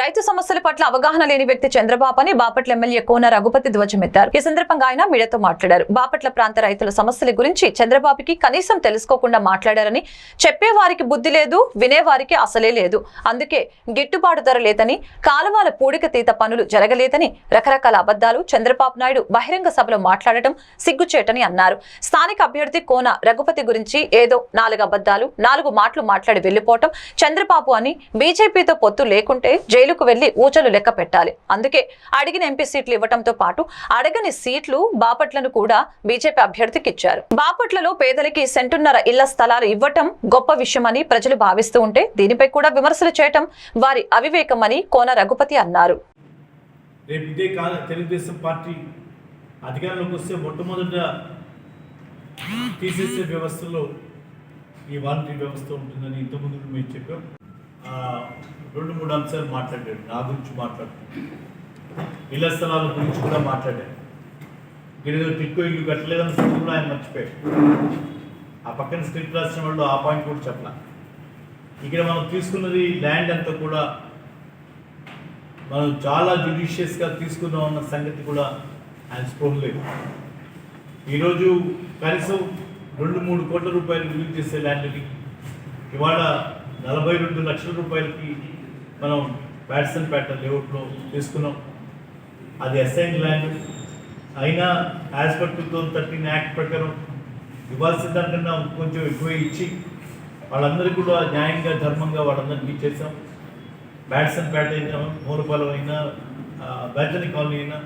రైతు సమస్యల పట్ల అవగాహన లేని వ్యక్తి చంద్రబాబు అని బాపట్ల ఎమ్మెల్యే కోన రఘుపతి ధ్వజమెత్తారు. ఈ సందర్భంగా ఆయన మీడియాతో మాట్లాడారు. బాపట్ల ప్రాంత రైతుల సమస్యల గురించి చంద్రబాబుకి కనీసం తెలుసుకోకుండా మాట్లాడారని చెప్పేవారికి బుద్ధి లేదు వినేవారికి అసలే లేదు. అందుకే గిట్టుబాటు ధర లేదని కాలువల పూడికతీత పనులు జరగలేదని రకరకాల అబద్దాలు చంద్రబాబు నాయుడు బహిరంగ సభలో మాట్లాడటం సిగ్గుచేటని అన్నారు. స్థానిక అభ్యర్థి కోన రఘుపతి గురించి ఏదో నాలుగు అబద్దాలు నాలుగు మాటలు మాట్లాడి వెళ్ళిపోవటం చంద్రబాబు అని బీజేపీతో పొత్తు లేకుంటే జై జైలుకు వెళ్ళి ఊచలు లెక్క పెట్టాలి. అందుకే అడిగిన ఎంపీ సీట్లు ఇవ్వటంతో పాటు అడగని సీట్లు బాపట్లను కూడా బీజేపీ అభ్యర్థికి ఇచ్చారు. బాపట్లలో పేదలకి సెంటున్నర ఇళ్ళ స్థలాలు ఇవ్వటం గొప్ప విషయమని ప్రజలు భావిస్తూ ఉంటే దీనిపై కూడా విమర్శలు చేయటం వారి అవివేకమని కోన రఘుపతి అన్నారు. రేపు ఇదే తెలుగుదేశం పార్టీ అధికారంలోకి వస్తే మొట్టమొదట తీసేసే వ్యవస్థలో ఈ వాలంటీర్ వ్యవస్థ ఉంటుందని ఇంతకుముందు మేము చెప్పాం. రెండు మూడు అంశాలు మాట్లాడాడు నా గురించి మాట్లాడుతున్నాడు ఇళ్ళ స్థలాల గురించి కూడా మాట్లాడాడు గిరిజన టిక్కో ఇల్లు కట్టలేదని సంగతి కూడా ఆయన మర్చిపోయాడు ఆ పక్కన స్క్రిప్ట్ రాసిన వాళ్ళు ఆ పాయింట్ కూడా చెప్పలా. ఇక్కడ మనం తీసుకున్నది ల్యాండ్ అంతా కూడా మనం చాలా జుడిషియస్గా తీసుకుందాం అన్న సంగతి కూడా ఆయన స్పృహ ఈరోజు కనీసం రెండు మూడు కోట్ల రూపాయలు విలువ చేసే ల్యాండ్ని ఇవాళ నలభై రెండు లక్షల రూపాయలకి మనం బ్యాట్సన్ ప్యాటర్న్ లేఅవుట్లో తీసుకున్నాం. అది అసైన్ ల్యాండ్. అయినా as per two thousand thirteen act ప్రకారం ఇవ్వాల్సిన దానికన్నా కొంచెం ఎక్కువ ఇచ్చి వాళ్ళందరికీ కూడా న్యాయంగా ధర్మంగా వాళ్ళందరికీ ఇచ్చేసాం. బ్యాట్సన్ పేట అయినా మూలపాలెం అయినా బ్యాటరీ కాలనీ అయినా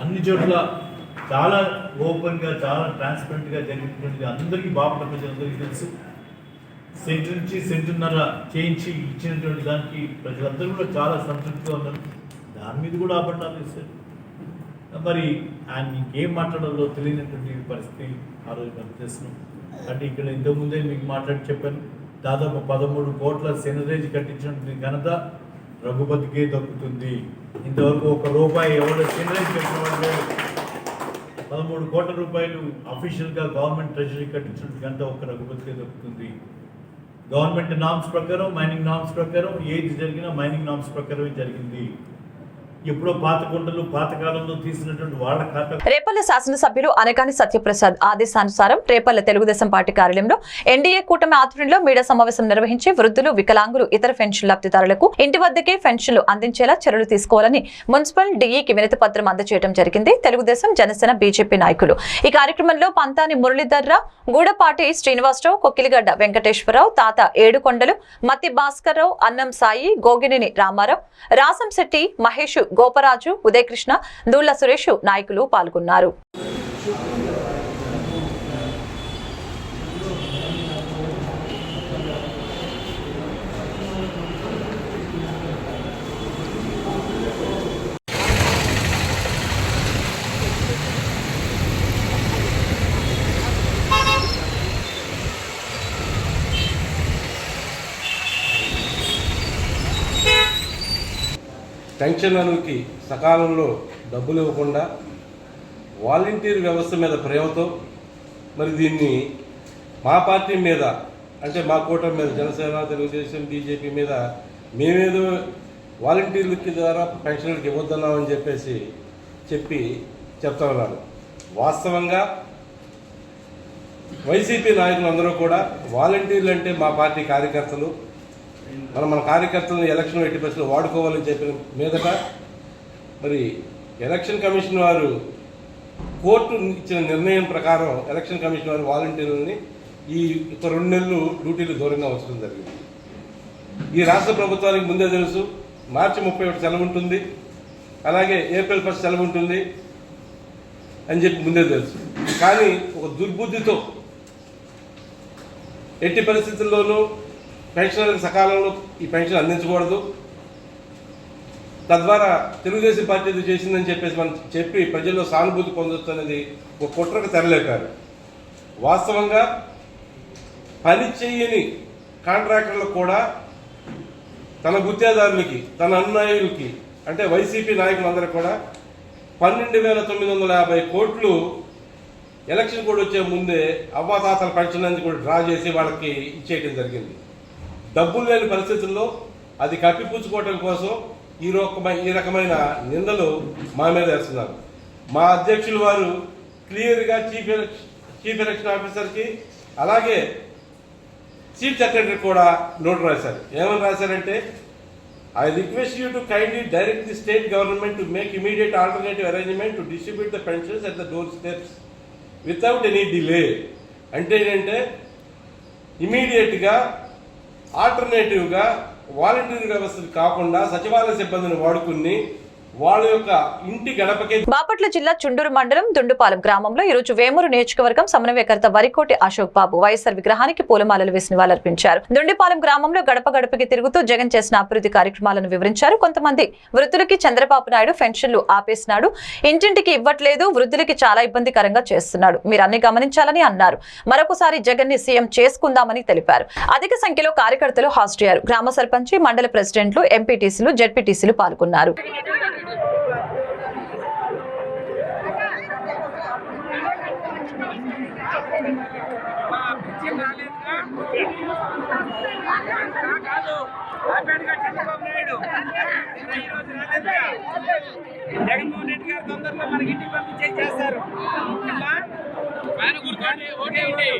అన్ని చోట్ల చాలా ఓపెన్గా చాలా ట్రాన్స్పరెంట్గా జరిగినటువంటిది అందరికీ బాపట్ల ప్రజలందరికీ తెలుసు. సెంటు నుంచి సెంటున్నర చేయించి ఇచ్చినటువంటి దానికి ప్రజలందరూ కూడా చాలా సంతృప్తిగా ఉన్నారు. దాని మీద కూడా అబద్ధాలు వేశారు. మరి ఆయన ఇంకేం మాట్లాడాలో తెలియనటువంటి పరిస్థితి ఆ రోజు మనం చేస్తున్నాం. అంటే ఇక్కడ ఇంతకుముందే మీకు మాట్లాడి చెప్పాను. దాదాపు పదమూడు కోట్ల సెనరేజ్ కట్టించినటువంటి ఘనత రఘుపతికే దక్కుతుంది. ఇంతవరకు ఒక రూపాయి ఎవరు సెనరేజ్ కట్టిన పదమూడు కోట్ల రూపాయలు అఫీషియల్గా గవర్నమెంట్ ట్రెజరీ కట్టించినటువంటి ఘనత ఒక రఘుపతికే దక్కుతుంది. గవర్నమెంట్ నామ్స్ ప్రకారం మైనింగ్ నామ్స్ ప్రకారం ఏది జరిగినా మైనింగ్ నామ్స్ ప్రకారమే జరిగింది. రేపల్లె శాసనసభ్యులు అనగాని సత్యప్రసాద్ ఆదేశానుసారం రేపల్లె తెలుగుదేశం పార్టీ కార్యాలయంలో ఎన్డీఏ కూటమి ఆధ్వర్యంలో మీడియా సమావేశం నిర్వహించి వృద్ధులు వికలాంగులు ఇతర పెన్షన్ లబ్ధిదారులకు ఇంటి వద్దకే పెన్షన్లు అందించేలా చర్యలు తీసుకోవాలని మున్సిపల్ డిఈకి వినతి పత్రం అందజేయడం జరిగింది. తెలుగుదేశం జనసేన బీజేపీ నాయకులు. ఈ కార్యక్రమంలో పంతాని మురళీధర్రా గూడపాటి శ్రీనివాసరావు కొక్కిలిగడ్డ వెంకటేశ్వరరావు తాత ఏడుకొండలు మత్తి భాస్కర్రావు అన్నం సాయి గోగినేని రామారావు రాసంశెట్టి మహేష్ గోపరాజు ఉదయకృష్ణ దూళ్ళ సురేష్ నాయకులు పాల్గొన్నారు. పెన్షన్లకి సకాలంలో డబ్బులు ఇవ్వకుండా వాలంటీర్ వ్యవస్థ మీద ప్రేమతో మరి దీన్ని మా పార్టీ మీద అంటే మా కూటమి మీద జనసేన తెలుగుదేశం బీజేపీ మీద మేమేదో వాలంటీర్లకి ద్వారా పెన్షన్లకు ఇవ్వద్దన్నామని చెప్పేసి చెప్పి చెప్తా ఉన్నాను. వాస్తవంగా వైసీపీ నాయకులందరూ కూడా వాలంటీర్లు అంటే మా పార్టీ కార్యకర్తలు. మనం మన కార్యకర్తలను ఎలక్షన్ ఎట్టి పరిస్థితులు వాడుకోవాలని చెప్పిన మీదట మరి ఎలక్షన్ కమిషన్ వారు కోర్టు ఇచ్చిన నిర్ణయం ప్రకారం ఎలక్షన్ కమిషన్ వారు వాలంటీర్లని ఈ ఒక రెండు నెలలు డ్యూటీలు దూరంగా ఉంచడం జరిగింది. ఈ రాష్ట్ర ప్రభుత్వానికి ముందే తెలుసు మార్చి ముప్పై ఒకటి సెలవు ఉంటుంది అలాగే ఏప్రిల్ ఫస్ట్ సెలవు ఉంటుంది అని చెప్పి ముందే తెలుసు. కానీ ఒక దుర్బుద్ధితో ఎట్టి పరిస్థితుల్లోనూ పెన్షనర్లకు సకాలంలో ఈ పెన్షన్ అందించకూడదు. తద్వారా తెలుగుదేశం పార్టీ ఇది చేసిందని చెప్పేసి మనం చెప్పి ప్రజల్లో సానుభూతి పొందొచ్చు అనేది ఒక కుట్రకు తెరలేపారు. వాస్తవంగా పని చేయని కాంట్రాక్టర్లకు కూడా తన గుత్తేదారులకి తన అనునాయులకి అంటే వైసీపీ నాయకులందరూ కూడా పన్నెండు వేల తొమ్మిది వందల యాభై కోట్లు ఎలక్షన్ కూడా వచ్చే ముందే అవ్వాతాతల పెన్షన్ అనేది కూడా డ్రా చేసి వాళ్ళకి ఇచ్చేయడం జరిగింది. డబ్బులు లేని పరిస్థితుల్లో అది కప్పిపుచ్చుకోవడం కోసం ఈ రకమైన ఈ రకమైన నిందలు మా మీద వేస్తున్నారు. మా అధ్యక్షులు వారు క్లియర్గా చీఫ్ చీఫ్ ఎలక్షన్ ఆఫీసర్కి అలాగే చీఫ్ సెక్రటరీ కూడా నోట్ రాశారు. ఏమని రాశారంటే I request you to kindly direct the state government to make immediate alternative arrangement to distribute the pensions at the door steps without any delay అంటే ఏంటంటే ఇమీడియట్గా ఆల్టర్నేటివ్గా వాలంటీర్ వ్యవస్థలు కాకుండా సచివాలయ సిబ్బందిని వాడుకుని వాళ్ళ యొక్క ఇంటి గడపకే బాపట్ల జిల్లా చుండూరు మండలం దుండుపాలెం గ్రామంలో ఈ రోజు వేమూరు నియోజకవర్గం సమన్వయకర్త వరికోటి అశోక్ బాబు వైఎస్ఆర్ విగ్రహానికి పూలమాలలు వేసి నివాళులర్పించారు. దుండిపాలెం గ్రామంలో గడప గడపకి తిరుగుతూ జగన్ చేసిన అభివృద్ధి కార్యక్రమాలను వివరించారు. కొంతమంది వృద్ధులకి చంద్రబాబు నాయుడు పెన్షన్లు ఆపేసినాడు. ఇంటింటికి ఇవ్వట్లేదు. వృద్ధులకి చాలా ఇబ్బందికరంగా చేస్తున్నాడు. మీరు అన్ని గమనించాలని అన్నారు. మరొకసారి జగన్ని సీఎం చేసుకుందామని తెలిపారు. అధిక సంఖ్యలో కార్యకర్తలు హాజరయ్యారు. గ్రామ సర్పంచి మండల ప్రెసిడెంట్లు ఎంపీటీసీలు జెడ్పీటీసీలు పాల్గొన్నారు. జగన్మోహన్ రెడ్డి గారు తొందరలో మనకి ఇంటికి పంపించే చేస్తారు? ఓటేయండి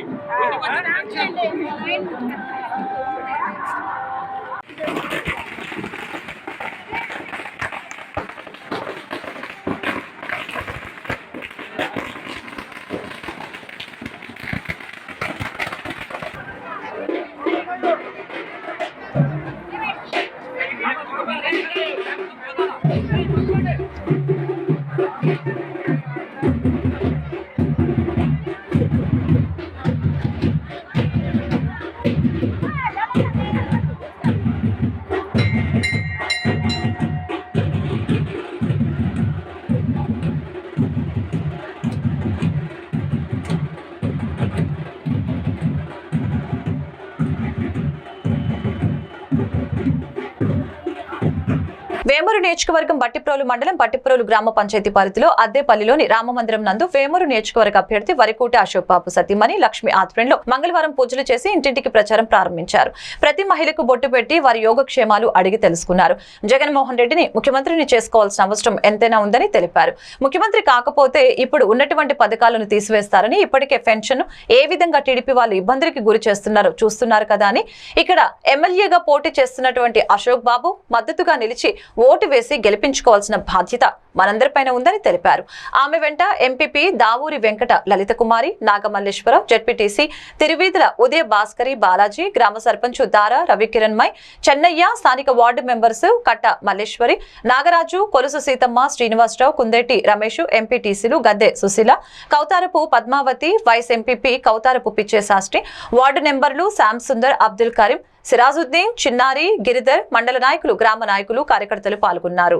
నియోజకవర్గం బట్టిప్రోలు మండలం బట్టిప్రోలు గ్రామ పంచాయతీ పరిధిలో అద్దెపల్లిలోని రామమందిరం నందు వేమూరు నియోజకవర్గ అభ్యర్థి వరికోట అశోక్ బాబు సతీమణి లక్ష్మి ఆధ్వర్యంలో మంగళవారం పూజలు చేసి ఇంటింటికి ప్రచారం ప్రారంభించారు. ప్రతి మహిళకు బొట్టు పెట్టి వారి యోగక్షేమాలు అడిగి తెలుసుకున్నారు. జగన్మోహన్ రెడ్డిని ముఖ్యమంత్రిని చేసుకోవాల్సిన అవసరం ఎంతైనా ఉందని తెలిపారు. ముఖ్యమంత్రి కాకపోతే ఇప్పుడు ఉన్నటువంటి పథకాలను తీసివేస్తారని ఇప్పటికే పెన్షన్ ఏ విధంగా టీడీపీ వాళ్ళు ఇబ్బందులకి గురి చేస్తున్నారో చూస్తున్నారు కదా అని ఇక్కడ ఎమ్మెల్యేగా పోటీ చేస్తున్నటువంటి అశోక్ బాబు మద్దతుగా నిలిచి ఓటు వేసి గెలిపించుకోవాల్సిన బాధ్యత మనందరిపైన ఉందని తెలిపారు. ఆమె వెంట ఎంపీపీ దావూరి వెంకట లలిత కుమారి నాగమల్లేశ్వరరావు జడ్పీటీసీ తిరువీధుల ఉదయ భాస్కరి బాలాజీ గ్రామ సర్పంచ్ దారా రవికిరణ్మయ్ చెన్నయ్య స్థానిక వార్డు మెంబర్స్ కట్ట మల్లేశ్వరి నాగరాజు కొలుసు సీతమ్మ శ్రీనివాసరావు కుందేటి రమేష్ ఎంపీటీసీలు Gadde Susheela Kautarapu Padmavathi vice MPP Kautarapu Pichhe Sastri ward నెంబర్లు శ్యామ్ సుందర్ అబ్దుల్ కరీం సిరాజుద్దీన్ చిన్నారి గిరిధర్ మండల నాయకులు గ్రామ నాయకులు కార్యకర్తలు పాల్గొన్నారు.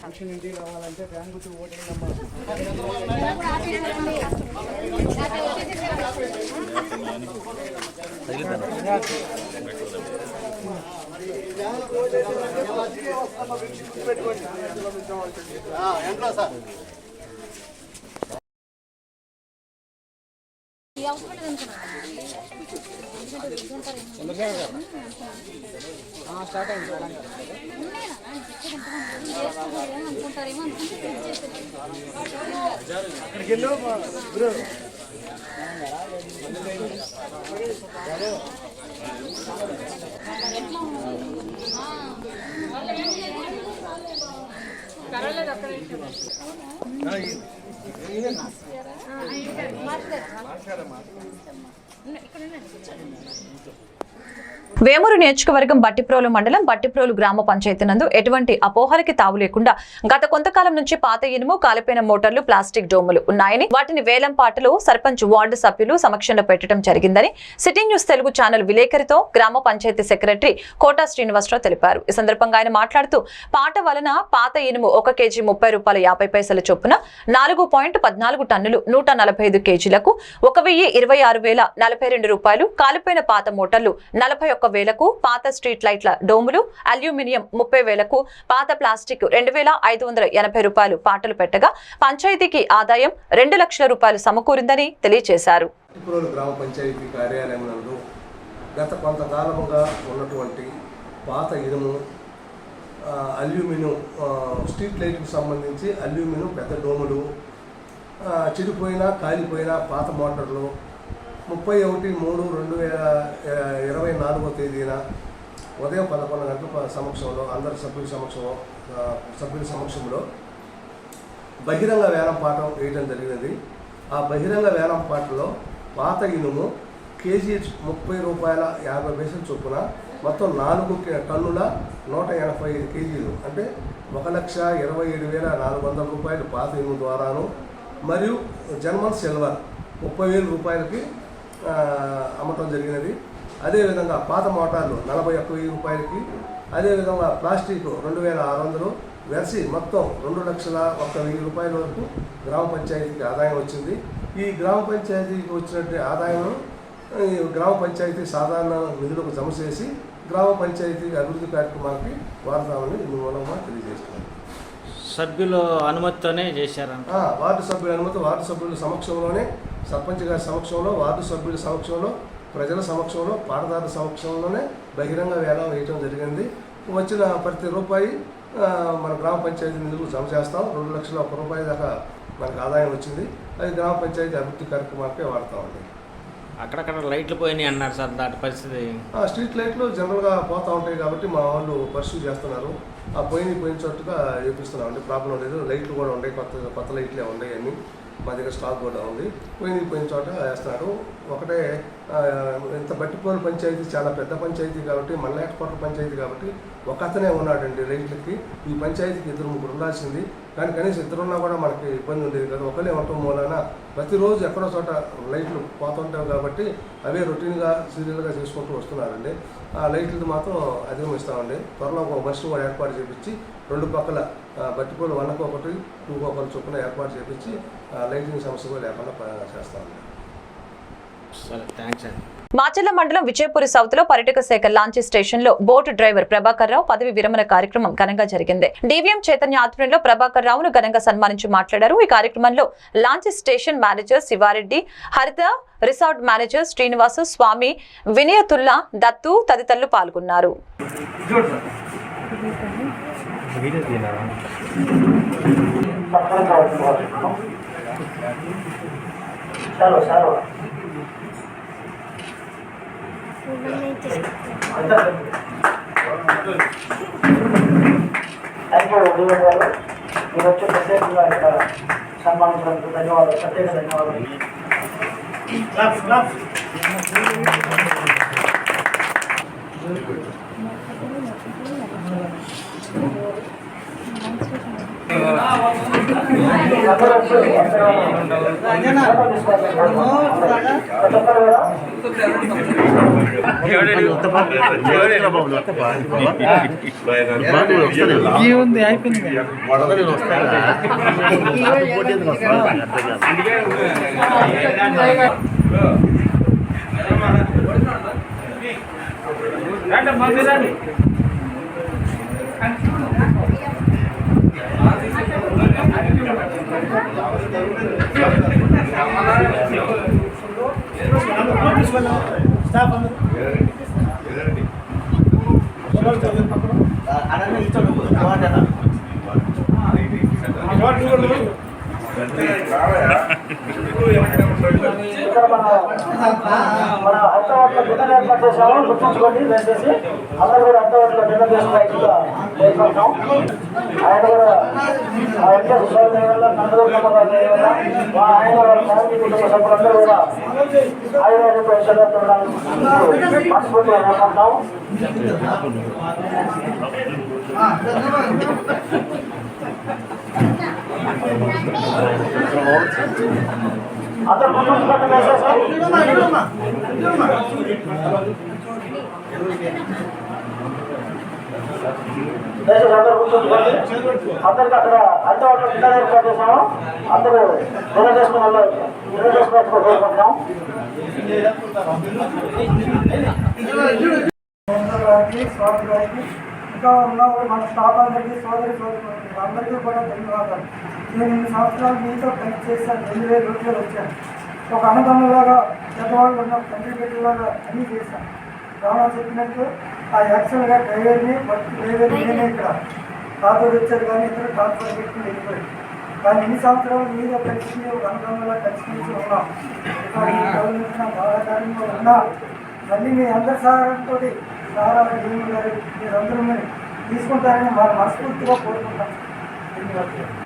ఫంక్షన్ ఇంటికి రావాలంటే బ్యాంకు ఎంట్లో సార్ అవసరం లేదు స్టార్ట్ అయింది అక్కడికి వెళ్ళు బ్రో ね、これね、そっちあるもんね。వేమూరు నియోజకవర్గం బట్టిప్రోలు మండలం బట్టిప్రోలు గ్రామ పంచాయతీ నందు ఎటువంటి అపోహలకి తావు లేకుండా గత కొంతకాలం నుంచి పాత ఇనుము కాలిపోయిన మోటార్లు ప్లాస్టిక్ డోములు ఉన్నాయని వాటిని వేలం పాటలో సర్పంచ్ వార్డు సభ్యులు సమక్షంలో పెట్టడం జరిగిందని సిటీ న్యూస్ తెలుగు ఛానల్ విలేకరితో గ్రామ పంచాయతీ సెక్రటరీ కోటా శ్రీనివాసరావు తెలిపారు. ఈ సందర్భంగా ఆయన మాట్లాడుతూ పాట వలన పాత ఇనుము ఒక కేజీ ముప్పై రూపాయల యాభై పైసల చొప్పున నాలుగు పాయింట్ పద్నాలుగు టన్నులు నూట నలభై ఐదు కేజీలకు ఒక వెయ్యి ఇరవై ఆరు వేల నలభై రెండు రూపాయలు కాలిపోయిన పాత మోటార్లు నలభై ఒక్క వేలకు పాత స్ట్రీట్ లైట్ల డోములు అల్యూమినియం ముప్పై వేలకు పాత ప్లాస్టిక్ రెండు వేల ఐదు వందల ఎనభై రూపాయలు పాటలు పెట్టగా పంచాయతీకి ఆదాయం రెండు లక్షల రూపాయలు సమకూరిందని తెలియజేశారు గ్రామ పంచాయతీ కార్యాలయం గత కొంతకాలముగా ఉన్నటువంటి పాత ఇనుము అల్యూమినియం స్ట్రీట్ లైట్కి సంబంధించి అల్యూమినియం పెద్ద డోములు చెడిపోయినా కాలిపోయినా పాత మోటార్లు ముప్పై ఒకటి మూడు రెండు వేల ఇరవై నాలుగో తేదీన ఉదయం పదకొండు గంటల సమక్షంలో అందరి సభ్యుల సమక్షంలో సభ్యుల సమక్షంలో బహిరంగ వేలం పాఠం వేయడం జరిగినది. ఆ బహిరంగ వేలం పాటలో పాత ఇనుము కేజీ ముప్పై రూపాయల యాభై పైసలు చొప్పున మొత్తం నాలుగు టన్నుల నూట ఎనభై ఐదు కేజీలు. అంటే ఒక లక్ష ఇరవై ఏడు వేల నాలుగు వందల రూపాయలు పాత ఇనుము ద్వారాను మరియు జర్మన్ సిల్వర్ ముప్పై వేల రూపాయలకి అమ్మటం జరిగినది. అదేవిధంగా పాత మోటార్లు నలభై ఒక్క వెయ్యి రూపాయలకి అదేవిధంగా ప్లాస్టిక్ రెండు వేల ఆరు వందలు వెరసి మొత్తం రెండు లక్షల ఒక్క వెయ్యి రూపాయల వరకు గ్రామ పంచాయతీకి ఆదాయం వచ్చింది. ఈ గ్రామ పంచాయతీకి వచ్చినట్టు ఆదాయం ఈ గ్రామ పంచాయతీ సాధారణ నిధులకు జమ చేసి గ్రామ పంచాయతీ అభివృద్ధి కార్యక్రమానికి వాడతామని మూలంగా తెలియజేస్తున్నాను సభ్యుల అనుమతితోనే చేశారంట. ఆ, వార్డు సభ్యుల అనుమతి వార్డు సభ్యుల సమక్షంలోనే సర్పంచ్ గారి సమక్షంలో వార్డు సభ్యుల సమక్షంలో ప్రజల సమక్షంలో పాటదారుల సమక్షంలోనే బహిరంగ వేలం వేయటం జరిగింది. వచ్చిన ప్రతి రూపాయి మన గ్రామ పంచాయతీ నిధులు జమ చేస్తాం. రెండు లక్షల ఒక్క రూపాయి దాకా మనకు ఆదాయం వచ్చింది. అది గ్రామ పంచాయతీ అభివృద్ధి కార్యక్రమాలకే వాడతామండి అక్కడక్కడ లైట్లు పోయినాయి అన్నారు సార్ దాటి పరిస్థితి. ఆ స్ట్రీట్ లైట్లు జనరల్గా పోతూ ఉంటాయి కాబట్టి మా వాళ్ళు పర్సూ చేస్తున్నారు. ఆ పోయిన పోయిన చోటుగా వేపిస్తున్నాం అండి ప్రాబ్లం లేదు. లైట్లు కూడా ఉన్నాయి కొత్త కొత్త లైట్లే ఉన్నాయి అన్ని. మా దగ్గర స్టాక్ కూడా ఉంది. పోయిన పోయిన చోట వేస్తున్నారు ఒకటే ఇంత బట్టిపోలు పంచాయతీ చాలా పెద్ద పంచాయతీ కాబట్టి మల్లేటకోట పంచాయతీ కాబట్టి ఒక అతనే ఉన్నాడండి రైతులకి. ఈ పంచాయతీకి ఇద్దరు ముగ్గురు ఉండాల్సింది. కానీ కనీసం ఇద్దరున్నా కూడా మనకి ఇబ్బంది ఉండేది కదా. ఒకరే ఉండటం మూలన ప్రతిరోజు ఎక్కడో చోట లైట్లు పోతుంటాయి కాబట్టి అవే రొటీన్గా సీరియల్గా చేసుకుంటూ వస్తున్నారండి. ఆ లైట్లు మాత్రం అధిగమిస్తామండి. త్వరలో ఒక బస్సు కూడా ఏర్పాటు చేపించి రెండు పక్కల బట్టిపోలు వన్కి ఒకటి టూకి ఒకటి చొప్పున ఏర్పాటు చేపించి ఆ, లైటింగ్ సమస్య కూడా లేకుండా చేస్తామండి. సరే థ్యాంక్స్ అండి మాచర్ల మండలం విజయపురి సౌత్లో పర్యాటక శాఖ లాంచీ స్టేషన్లో బోటు డ్రైవర్ ప్రభాకర్ రావు పదవి విరమణ కార్యక్రమం ఘనంగా జరిగింది. డివిఎం చైతన్య ఆధ్వర్యంలో ప్రభాకర్ రావును ఘనంగా సన్మానించి మాట్లాడారు. ఈ కార్యక్రమంలో లాంచీ station manager Sivareddy Haritha resort manager Srinivasu Swamy Vinayatulla Dattu తదితరులు పాల్గొన్నారు. మీరు వచ్చి ప్రత్యేకంగా ఇక్కడ సన్మానించినందుకు ధన్యవాదాలు. ప్రత్యేక ధన్యవాదాలు ఏముంది అయిపోయింది రండి మమ్మీ రండి. రావయా ఇక్కడ మన మన హైదరాబాద్లో డిన్నర్ ఏర్పాటు చేసాము గుర్తుంచుకోండి దయచేసి అందరూ కూడా హైదరాబాద్లో డిన్నర్ చేసిన ఆయన కూడా ఆ వెంకటేశ్వర స్వామి వల్ల వల్ల మా ఆయన వాళ్ళ ఫ్యామిలీ కుటుంబ సభ్యులందరూ కూడా ఆయుర్వేద విషయాలతో మనస్ఫూర్తిగా కోరుకుంటున్నాం అందరు గుర్తుంచుకోండి దయచేసి దయచేసి అందరూ అందరికి అక్కడ హైదరాబాద్లో డిన్నర్ ఏర్పాటు చేసాము అందరూ డిన్నర్ కోరుకుంటున్నాం ఇంకా ఉన్న మన స్టాఫ్ అందరికీ సోదరి సోదరు అందరికీ కూడా ధన్యవాదాలు. నేను ఇన్ని సంవత్సరాలు మీతో పని చేశాను రెండు వేల రోజులు వచ్చాను ఒక అన్నదమ్ములాగా పెద్దవాళ్ళు ఉన్న తండ్రి బిడ్డలాగా అన్నీ చేశాను. రావణ చెప్పినట్టు ఆ యాక్చువల్గా డ్రైవర్ని వర్క్ డ్రైవర్ నేనే ఇక్కడ తాతోడు వచ్చారు కానీ ఇద్దరు ట్రాన్స్ఫర్ పెట్టుకుని వెళ్ళిపోయాడు కానీ ఇన్ని సంవత్సరాలు మీతో కలిసి ఒక అన్నదమ్ములా కలిసి ఉన్నాం. బాధాకారంగా ఉన్నా. మళ్ళీ మీ అందరి సహాయంతో సారా దేవుని గారు మీరందరూ మరి తీసుకుంటారని మా మనస్ఫూర్తిగా కోరుకుంటాం. ధన్యవాదాలు.